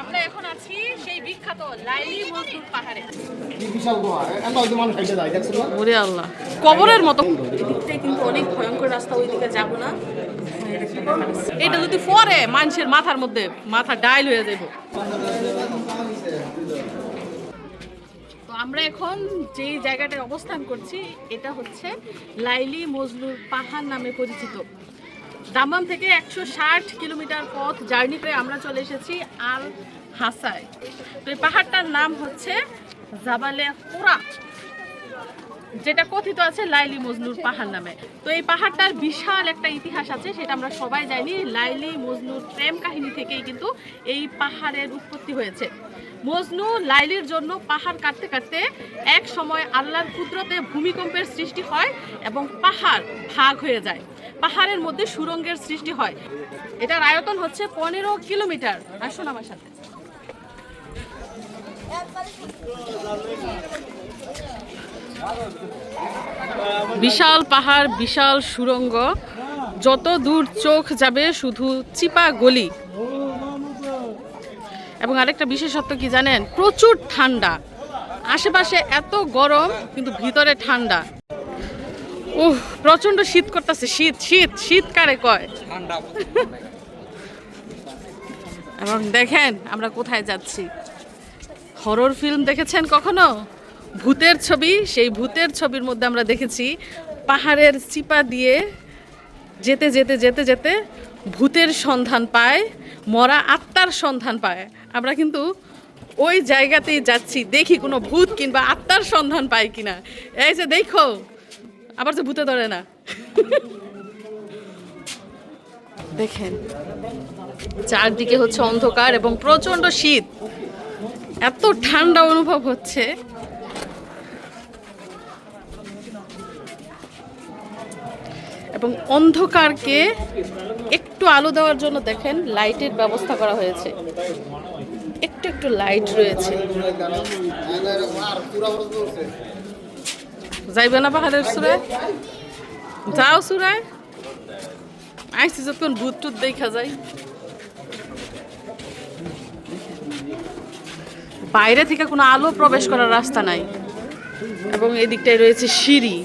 আমরা এখন আছি সেই বিখ্যাত লাইলি মজদুর পাহাড়ে। কি বিশাল গুহা হয়তো মানুষ হেঁটে যায় দেখছেন না? ওরে আল্লাহ। কবরের মতো। এদিকটাই কিন্তু অনেক ভয়ঙ্কর রাস্তা ওইদিকে যাব না। এটা যদি পরে মানুষের মাথার মধ্যে মাথা ডাইল হয়ে যাবে তো আমরা এখন যেই জায়গাটায় অবস্থান করছি এটা হচ্ছে লাইলি মজলুর পাহাড় নামে পরিচিত। দামাম থেকে একশো ষাট কিলোমিটার পথ জার্নি করে আমরা চলে এসেছি আল হাসায় তো এই পাহাড়টার নাম হচ্ছে জাবালে কোরা যেটা কথিত আছে লাইলি মজনুর পাহাড় নামে। তো এই পাহাড়টার বিশাল একটা ইতিহাস আছে, সেটা আমরা সবাই জানি। লাইলি মজনুর প্রেম কাহিনী থেকেই কিন্তু এই পাহাড়ের উৎপত্তি হয়েছে। মজনু লাইলির জন্য পাহাড় কাটতে কাটতে এক সময় আল্লাহর কুদরতে ভূমিকম্পের সৃষ্টি হয় এবং পাহাড় ভাগ হয়ে যায়। পাহাড়ের মধ্যে সুরঙ্গের সৃষ্টি হয়। এটার আয়তন হচ্ছে পনেরো কিলোমিটার। আসুন আমার সাথে। বিশাল পাহাড়, বিশাল সুরঙ্গ। যত দূর চোখ যাবে শুধু চিপা গলি। এবং আরেকটা বিশেষত্ব কি জানেন? প্রচুর ঠান্ডা। আশেপাশে এত গরম, কিন্তু ভিতরে ঠান্ডা। উহ প্রচণ্ড শীত করতেছে। শীত শীত শীত কারে কয়? এবং দেখেন আমরা কোথায় যাচ্ছি। হরর ফিল্ম দেখেছেন কখনো? ভূতের ছবি সেই ভূতের ছবির মধ্যে আমরা দেখেছি পাহাড়ের চিপা দিয়ে যেতে যেতে যেতে যেতে ভূতের সন্ধান পায় মরা আত্মার সন্ধান পায়। আমরা কিন্তু ওই জায়গাতেই যাচ্ছি দেখি কোনো ভূত কিংবা আত্মার সন্ধান পাই কিনা। এই যে দেখো আবার যে ভূতে ধরে না। দেখেন। চারদিকে হচ্ছে অন্ধকার এবং প্রচণ্ড শীত। এত ঠান্ডা অনুভব হচ্ছে। এবং অন্ধকারকে একটু আলো দেওয়ার জন্য দেখেন লাইটের ব্যবস্থা করা হয়েছে। একটু একটু লাইট রয়েছে আর পুরা বড় চলছে যাইবে না পাহাড়ের সুরায় যাও সুরায় আইসি যতক্ষণ ভূত টুত দেখা যায়। বাইরে থেকে কোনো আলো প্রবেশ করার রাস্তা নাই। এবং এদিকটায় রয়েছে সিঁড়ি।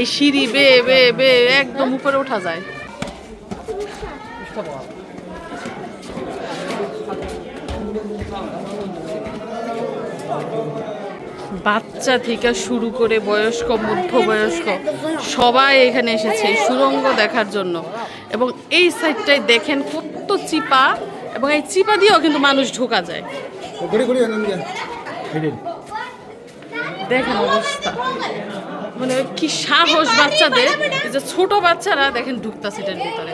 এই সিঁড়ি বে বে বে, একদম উপরে ওঠা যায়। বাচ্চা থেকে শুরু করে বয়স্ক মধ্যবয়স্ক সবাই এখানে এসেছে সুরঙ্গ দেখার জন্য। এবং এই সাইডটায় দেখেন কত চিপা এবং এই চিপা দিয়েও কিন্তু মানুষ ঢোকা যায়। দেখেন অবস্থা। মানে কি সাহস বাচ্চাদের। এই যে ছোট বাচ্চারা দেখেন ঢুকতাছে এটার ভিতরে।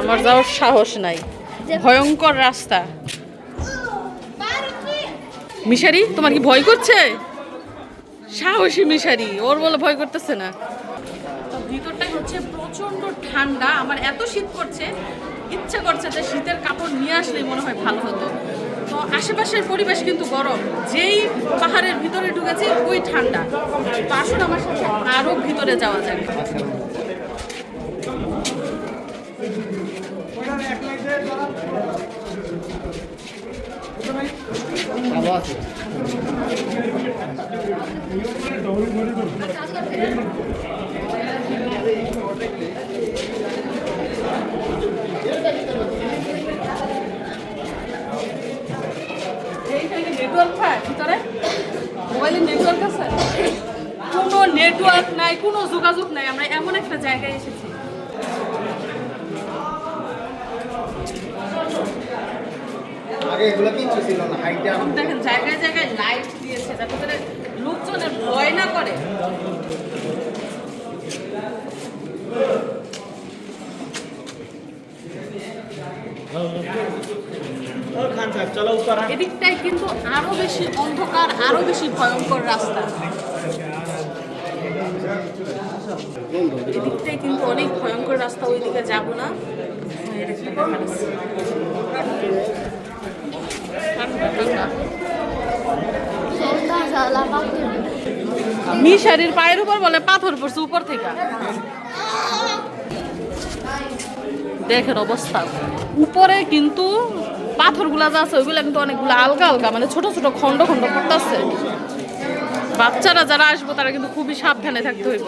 আমার যাওয়ার সাহস নাই। ভয়ঙ্কর রাস্তা। মিশারি, তোমার কি ভয় করছে? সাহসী মিশারি, ওর বলে ভয় করতেছে না। ভিতরটা হচ্ছে প্রচণ্ড ঠান্ডা, আমার এত শীত করছে ইচ্ছে করছে যে শীতের কাপড় নিয়ে আসলেই মনে হয় ভালো হতো। তো আশেপাশের পরিবেশ কিন্তু গরম, যেই পাহাড়ের ভিতরে ঢুকেছি ওই ঠান্ডা। তো আসুন আমার সাথে আরও ভিতরে যাওয়া যাবে ভালো আছে এইখানে নেটওয়ার্ক নেটওয়ার্ক আছে? কোনো নেটওয়ার্ক নাই কোনো যোগাযোগ নাই। আমরা এমন একটা জায়গায় এসেছি। আগে এগুলো কিচ্ছু ছিল না? হাইটে এখন দেখেন জায়গায় জায়গায় লাইট দিয়েছে যাতে করে লোকজনের ভয় না করে। এদিকটাই কিন্তু আরও বেশি অন্ধকার আরও বেশি ভয়ঙ্কর রাস্তা। এদিকটাই কিন্তু অনেক ভয়ঙ্কর রাস্তা ওইদিকে যাব না। মিশারির পায়ের উপর বলে পাথর পড়ছে উপর থেকে। দেখেন অবস্থা। উপরে কিন্তু পাথরগুলা যা আছে, ওইগুলো কিন্তু অনেকগুলো আলগা আলগা মানে ছোট ছোট খন্ড খন্ড পড়তেছে। বাচ্চারা যারা আসব, তারা কিন্তু খুবই সাবধানে থাকতে হইব।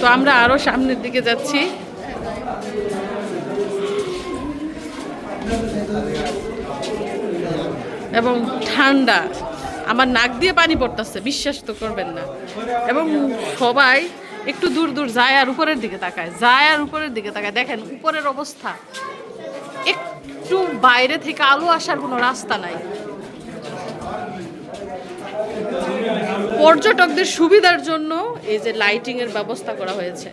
তো আমরা আরও সামনের দিকে যাচ্ছি। এবং ঠান্ডা। আমার নাক দিয়ে পানি পড়তেছে, বিশ্বাস তো করবেন না। এবং সবাই একটু দূর দূর যায় আর উপরের দিকে তাকায়, যায় আর উপরের দিকে তাকায়। দেখেন, উপরের অবস্থা। একটু বাইরে থেকে আলো আসার কোনো রাস্তা নাই। পর্যটকদের সুবিধার জন্য এই যে লাইটিং এর ব্যবস্থা করা হয়েছে।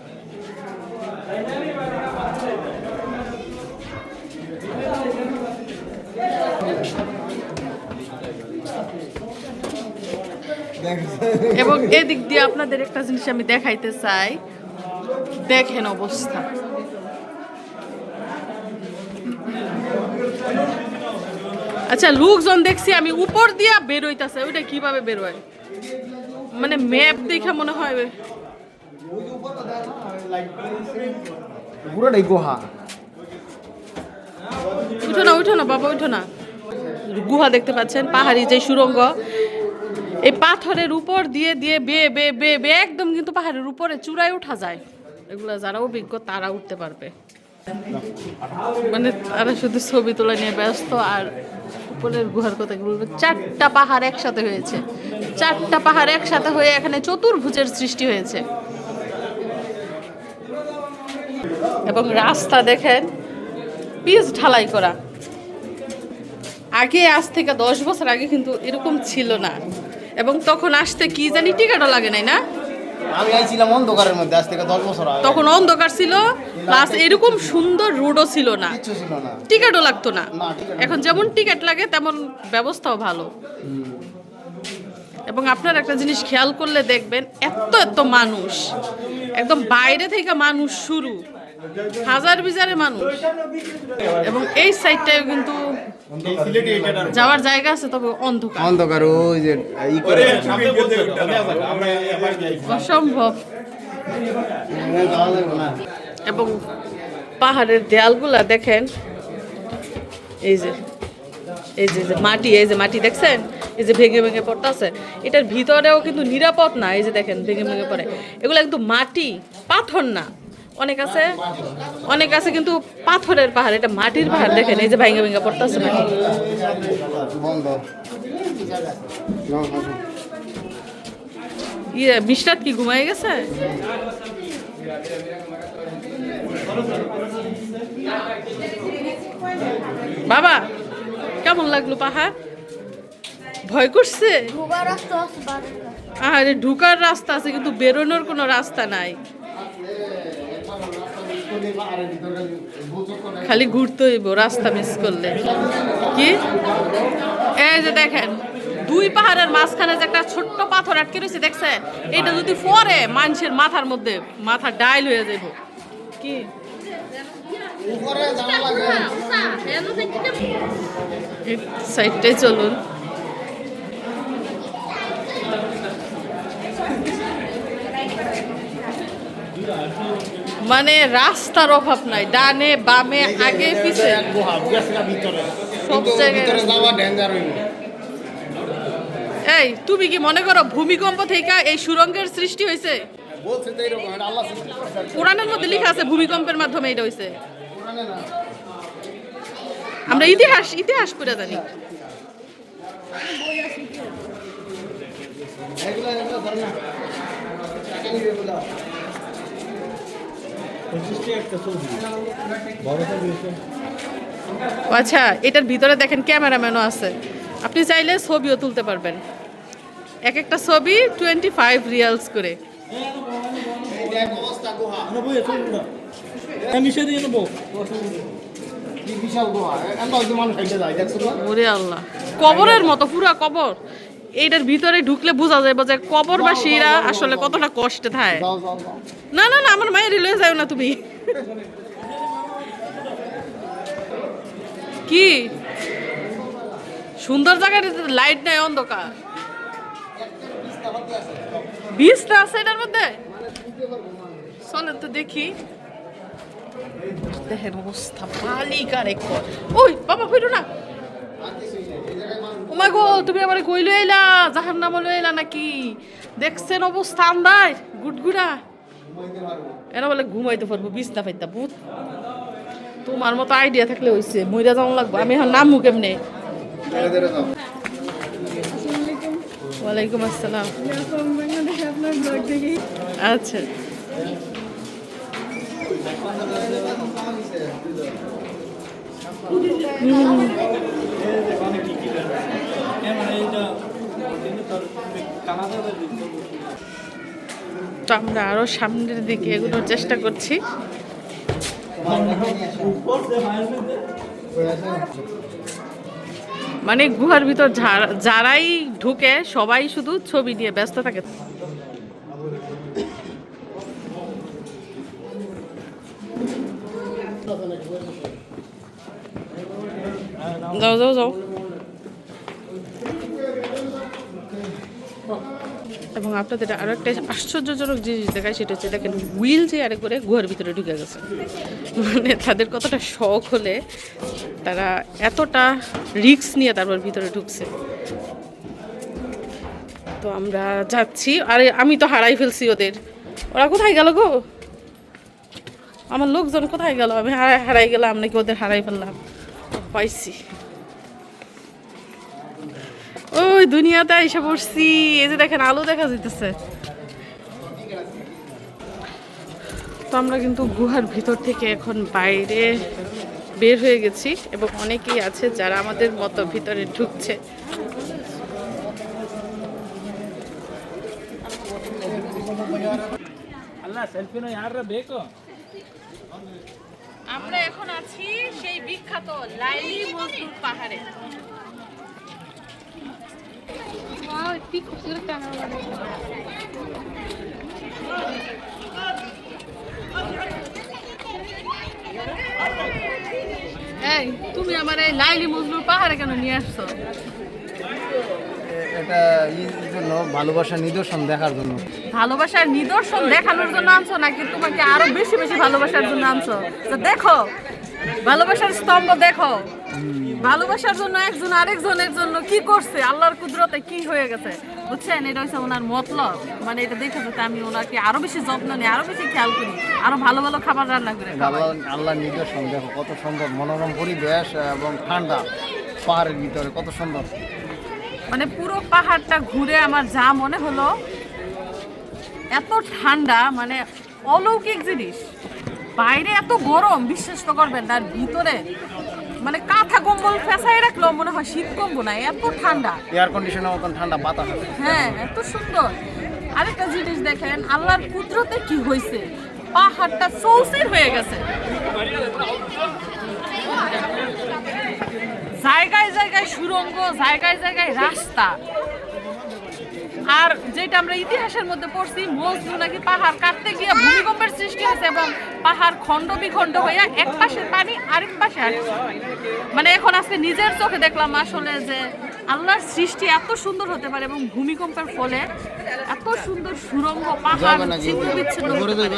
এবং এদিক দিয়ে আপনাদের একটা জিনিস আমি দেখাইতে চাই। দেখেন অবস্থা। আচ্ছা লোকজন দেখছি আমি উপর দিয়া বেরোইতাছে ওইটা কীভাবে বেরোয় মানে ম্যাপ দেখে মনে হয় পুরোটাই গুহা। উঠো না উঠো না বাবা উঠো না। গুহা দেখতে পাচ্ছেন পাহাড়ি যে সুরঙ্গ। এই পাথরের উপর দিয়ে দিয়ে বে বে বে বে একদম কিন্তু পাহাড়ের উপরে চূড়ায় ওঠা যায়। এগুলো যারা অভিজ্ঞ, তারা উঠতে পারবে। মানে তারা শুধু ছবি তোলা নিয়ে ব্যস্ত আর উপরের গুহার কথা বলব? চারটা পাহাড় একসাথে হয়েছে। চারটা পাহাড় একসাথে হয়ে এখানে চতুর্ভুজের সৃষ্টি হয়েছে। এবং রাস্তা দেখেন, পিচ ঢালাই করা। আগে, আজ থেকে দশ বছর আগে কিন্তু এরকম ছিল না। এবং তখন আসতে কি জানি টিকাটও লাগে নাই না? আমি আইছিলাম অন্ধকারের মধ্যে আজ থেকে দশ বছর আগে। তখন অন্ধকার ছিল প্লাস এরকম সুন্দর রোডও ছিল না। কিচ্ছু ছিল না। টিকিটও লাগতো না, এখন যেমন টিকিট লাগে তেমন ব্যবস্থাও ভালো। এবং আপনার একটা জিনিস খেয়াল করলে দেখবেন এত এত মানুষ। একদম বাইরে থেকে মানুষ শুরু। হাজার বিজারে মানুষ। এবং এই সাইডটায় কিন্তু যাওয়ার জায়গা আছে তবে অন্ধকার। অন্ধকার ওই যে অসম্ভব। এবং পাহাড়ের দেয়ালগুলা দেখেন। এই যে এই যে যে মাটি এই যে মাটি দেখছেন? এই যে ভেঙে ভেঙে পড়তেছে। এটার ভিতরেও কিন্তু নিরাপদ না এই যে দেখেন ভেঙে ভেঙে পড়ে। এগুলো কিন্তু মাটি পাথর না। অনেক আছে অনেক আছে কিন্তু পাথরের পাহাড় এটা মাটির পাহাড় দেখেন এই যে ভেঙে ভেঙ্গা পড়তেছে মাটি বন্ধ ইয়ে মিষ্টাত কি ঘুমাই গেছে? বাবা কেমন লাগল পাহাড়? ভয় করছে। আরে ঢুকার রাস্তা আছে কিন্তু বেরোনোর কোনো রাস্তা নাই। খালি ঘুরতে হইব, রাস্তা মিস করলে। কি? এই যে দেখেন, দুই পাহাড়ের মাঝখানে যে একটা ছোট্ট পাথর আটকে রয়েছে, দেখছেন? এটা যদি পরে মানুষের মাথার মধ্যে, মাথা ডাইল হয়ে যাইব। কি? সাইডটাই চলুন। মানে রাস্তার অভাব নাই ডানে বামে আগে পিছে। সব জায়গায় এই তুমি কি মনে করো ভূমিকম্প থেকে এই সুরঙ্গের সৃষ্টি হয়েছে। কোরআনের মধ্যে লেখা আছে ভূমিকম্পের মাধ্যমে এটা হয়েছে। আমরা ইতিহাস ইতিহাস পড়ে জানি। এগুলো এগুলো ধর না টাকা নিবে বলে ও আচ্ছা এটার ভিতরে দেখেন ক্যামেরাম্যানও আছে। আপনি চাইলে ছবিও তুলতে পারবেন। এক একটা ছবি টোয়েন্টি ফাইভ রিয়ালস করে কবরের মতো পুরা কবর। এইটার ভিতরে ঢুকলে বোঝা যাবে যে কবরবাসীরা আসলে কতটা কষ্টে থাকে না না না আমার মায়ের লয়ে যাও না তুমি। কি? সুন্দর জায়গাটা লাইট নাই অন্ধকার। বীজটা আছে এটার মধ্যে? চলেন তো দেখি। দেখেন অবস্থা বালিকার এক। ওই বাবা ফিরো না। মাই গো, তুমি আবার কই লই এলা জাহান নাম লই এলা নাকি? দেখছেন অবস্থা আন্দাজ গুটগুড়া এরা বলে ঘুমাইতে পারব, বিছনা পাইতা ভূত। তোমার মতো আইডিয়া থাকলে হইছে, মইরা যাওয়া লাগবে। আমি এখন নামু কেমনে? ওয়ালাইকুম আসসালাম। আচ্ছা। তো আমরা আরও সামনের দিকে এগুলোর চেষ্টা করছি। মানে গুহার ভিতর যারাই ঢুকে সবাই শুধু ছবি নিয়ে ব্যস্ত থাকে। যাও যাও যাও এবং আপনাদের আরও একটা আশ্চর্যজনক জিনিস দেখায়, সেটা হচ্ছে দেখেন, হুইল চেয়ারে করে গুহার ভিতরে ঢুকে গেছে। মানে তাদের কতটা শখ হলে তারা এতটা রিস্ক নিয়ে তারপর ভিতরে ঢুকছে। তো আমরা যাচ্ছি, আরে আমি তো হারাই ফেলছি ওদের। ওরা কোথায় গেল গো? আমার লোকজন কোথায় গেল? আমি হারাই গেলাম নাকি ওদের হারাই ফেললাম? পাইছি ওই দুনিয়াতে এসে পড়ছি এই যে দেখেন আলো দেখা যাইতেছে তো আমরা কিন্তু গুহার ভিতর থেকে এখন বাইরে বের হয়ে গেছি এবং অনেকেই আছে যারা আমাদের মতো ভিতরে ঢুকছে ಅಲ್ಲ ಸೆಲ್ಫಿನೂ ಯಾರ ಬೇಕು আমরা এখন আছি সেই বিখ্যাত লাইলি মজদুর পাহাড়ে। তুমি আমার এই লাইলি মজদুর পাহাড়ে কেন নিয়ে আসছো? এটা এই জন্য ভালোবাসার নিদর্শন দেখার জন্য। ভালোবাসার নিদর্শন দেখানোর জন্য আনছো নাকি তোমাকে আরও বেশি বেশি ভালোবাসার জন্য আনছো? তো দেখো ভালোবাসার স্তম্ভ দেখো। ভালোবাসার জন্য একজন আরেকজনের জন্য কি করছে? আল্লাহর কুদরতে কি হয়ে গেছে? বুঝছেন? এটা হচ্ছে ওনার মতলব। মানে এটা দেখে যাতে আমি ওনাকে আরও বেশি যত্ন নিই আরও বেশি খেয়াল করি আরও ভালো ভালো খাবার রান্না করে। আল্লাহ আল্লাহর নিদর্শন দেখো কত সুন্দর। মনোরম পরিবেশ এবং ঠান্ডা পাহাড়ের ভিতরে কত সুন্দর। মানে পুরো পাহাড়টা ঘুরে আমার যা মনে হলো এত ঠান্ডা মানে অলৌকিক জিনিস। বাইরে এত গরম বিশ্বাস তো করবেন আর ভিতরে মানে কাঁথা কম্বল ফেসাই রাখল মনে হয় শীত কমবো না এত ঠান্ডা। এয়ার কন্ডিশনের মতন ঠান্ডা বাতাস হ্যাঁ এত সুন্দর। আরেকটা জিনিস দেখেন আল্লাহর কুদরতে কি হয়েছে? পাহাড়টা চৌচির হয়ে গেছে। জায়গায় জায়গায় সুরঙ্গ জায়গায় জায়গায় রাস্তা। আর যেটা আমরা ইতিহাসের মধ্যে পড়ছি মজদু নাকি পাহাড় কাটতে গিয়ে ভূমিকম্পের সৃষ্টি হয়েছে এবং পাহাড় খণ্ড বিখণ্ড হইয়া এক পাশের পানি আরেক পাশে মানে এখন আজকে নিজের চোখে দেখলাম আসলে যে আল্লাহর সৃষ্টি এত সুন্দর হতে পারে এবং ভূমিকম্পের ফলে এত সুন্দর সুরঙ্গ পাহাড় বিচ্ছিন্ন হতে পারে।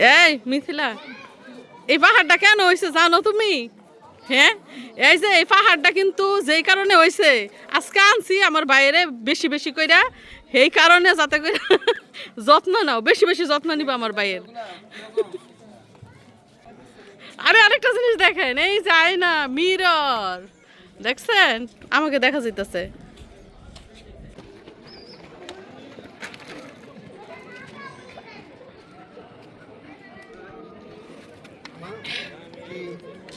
এই, মিথিলা, এই পাহাড়টা কেন হয়েছে জানো তুমি? হ্যাঁ? এই যে, এই পাহাড়টা কিন্তু যেই কারণে হয়েছে আজকে আনছি আমার বাইরে বেশি বেশি কইরা এই কারণে যাতে করে যত্ন নাও, বেশি বেশি যত্ন নিবা আমার বাইয়ের আরে আরেকটা জিনিস দেখেন, এই যে না মিরর, দেখছেন? আমাকে দেখা যাইতেছে।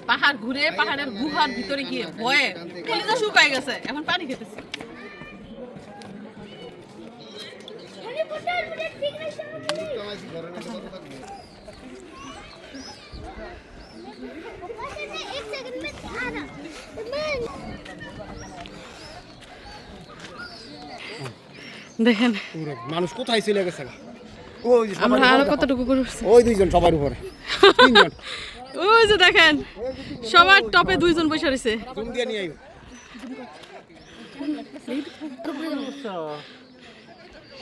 পাহাড় ঘুরে পাহাড়ের গুহার ভিতরে গিয়ে ভয়ে কলিজা শুকায় গেছে। এখন পানি খেতেছি। দেখেন মানুষ কোথায় চলে গেছে আমরা আরও কতটুকু করে ওই দুইজন সবার উপরে। তিনজন। ওই যে দেখেন সবার টপে দুইজন বসে রয়েছে।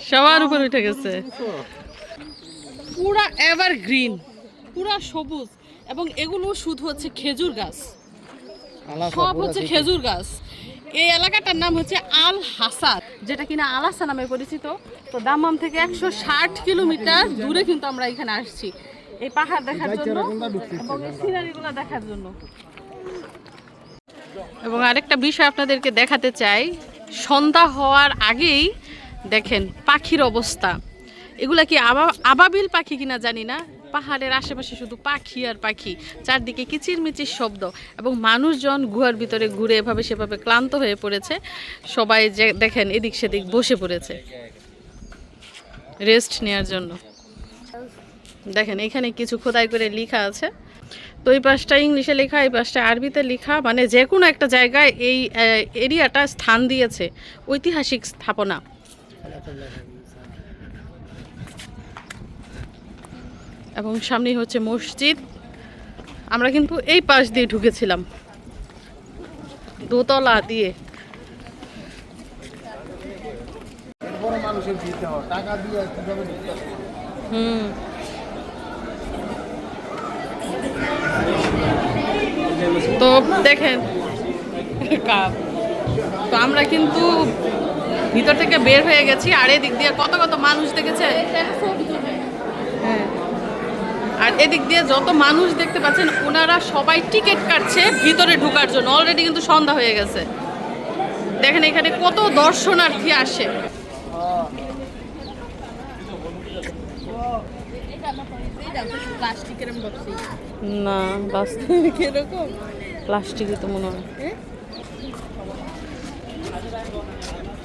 সবার উপরে উঠে গেছে। পুরা এভার গ্রিন পুরা সবুজ এবং এগুলো শুধু হচ্ছে খেজুর গাছ। সব হচ্ছে খেজুর গাছ। এই এলাকাটার নাম হচ্ছে আল হাসাদ যেটা কিনা আলাসা নামে পরিচিত। তো দামাম থেকে একশো ষাট কিলোমিটার দূরে কিন্তু আমরা এখানে আসছি। এই পাহাড় দেখার জন্য এবং এই সিনারিগুলো দেখার জন্য। এবং আরেকটা বিষয় আপনাদেরকে দেখাতে চাই সন্ধ্যা হওয়ার আগেই দেখেন পাখির অবস্থা। এগুলা কি আবা আবাবিল পাখি কিনা জানি না পাহাড়ের আশেপাশে শুধু পাখি আর পাখি চারদিকে কিচিরমিচির শব্দ এবং মানুষজন গুহার ভিতরে ঘুরে এভাবে সেভাবে ক্লান্ত হয়ে পড়েছে সবাই যে দেখেন এদিক সেদিক বসে পড়েছে। রেস্ট নেওয়ার জন্য। দেখেন এখানে কিছু খোদাই করে লেখা আছে। তো এই পাশটা ইংলিশে লেখা এই পাশটা আরবিতে লেখা মানে যে কোনো একটা জায়গায় এই এরিয়াটা স্থান দিয়েছে ঐতিহাসিক স্থাপনা। এবং সামনেই হচ্ছে মসজিদ। আমরা কিন্তু এই পাশ দিয়ে ঢুকেছিলাম। দোতলা দিয়ে? হুম। তো দেখেন, কাপ। তো আমরা কিন্তু ভিতর থেকে বের হয়ে গেছি, আর এদিক দিয়ে কত কত মানুষ দেখেছে? হ্যাঁ। আর এদিক দিয়ে যত মানুষ দেখতে পাচ্ছেন, ওনারা সবাই টিকিট কাটছে ভিতরে ঢোকার জন্য। অলরেডি কিন্তু সন্ধ্যা হয়ে গেছে। দেখেন এখানে কত দর্শনার্থী আসে। না বাস্তবে কীরকম? প্লাস্টিকই তো মনে হয়।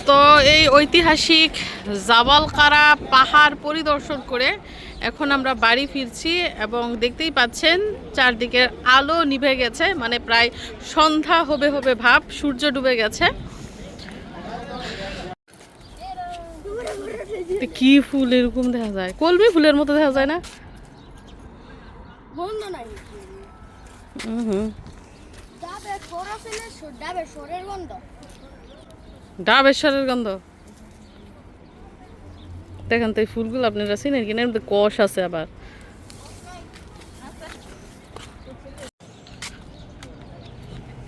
তো এই ঐতিহাসিক জাবালকারা পাহাড় পরিদর্শন করে এখন আমরা বাড়ি ফিরছি এবং দেখতেই পাচ্ছেন চারদিকের আলো নিভে গেছে মানে প্রায় সন্ধ্যা হবে হবে ভাব সূর্য ডুবে গেছে। কি ফুল এরকম দেখা যায়? কলমি ফুলের মতো দেখা যায় না? বন্ধ নাই হুম হুম। ডাবে সর আছে না ডাবে সরের গন্ধ গন্ধ। দেখেন তো এই ফুলগুলো আপনারা চিনেন কিনা, এর মধ্যে কষ আছে আবার।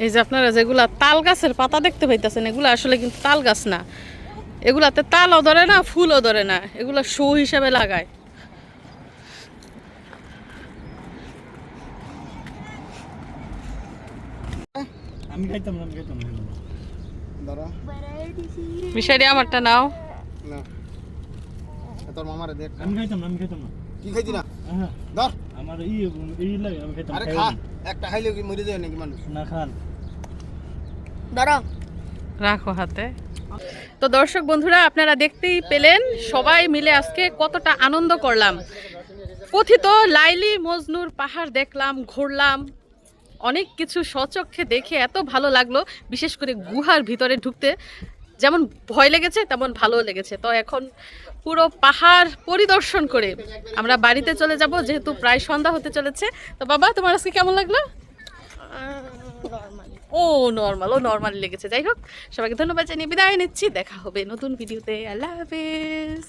এই যে আপনারা যেগুলা তাল গাছের পাতা দেখতে পাইতেছেন, এগুলো আসলে কিন্তু তাল গাছ না। এগুলাতে তালও ধরে না, ফুলও ধরে না। এগুলো শো হিসাবে লাগায়। আমি খাইতাম না আমি খাইতাম না দাঁড়া। বিষয়টি আমারটা নাও। না। তোর মামারে দেখ। আমি খাইতাম না আমি খাইতাম না। কি খাইছি না? হ্যাঁ। ধর। আমার ই ই লাগে আমি খাইতাম আরে খা। একটা খাইলে কি মরে যায় নাকি মানুষ? না খান। দাঁড়াও রাখো হাতে। তো দর্শক বন্ধুরা আপনারা দেখতেই পেলেন সবাই মিলে আজকে কতটা আনন্দ করলাম। কথিত লাইলি মজনুর পাহাড় দেখলাম ঘুরলাম। অনেক কিছু সচক্ষে দেখে এত ভালো লাগল, বিশেষ করে গুহার ভিতরে ঢুকতে। যেমন ভয় লেগেছে, তেমন ভালো লেগেছে। তো এখন পুরো পাহাড় পরিদর্শন করে আমরা বাড়িতে চলে যাব, যেহেতু প্রায় সন্ধ্যা হতে চলেছে। তো বাবা, তোমার আজকে কেমন লাগল? ও নর্মাল ও নর্মাল লেগেছে। যাই হোক, সবাইকে ধন্যবাদ জানিয়ে বিদায় নিচ্ছি। দেখা হবে নতুন ভিডিওতে আল্লাহ হাফেজ।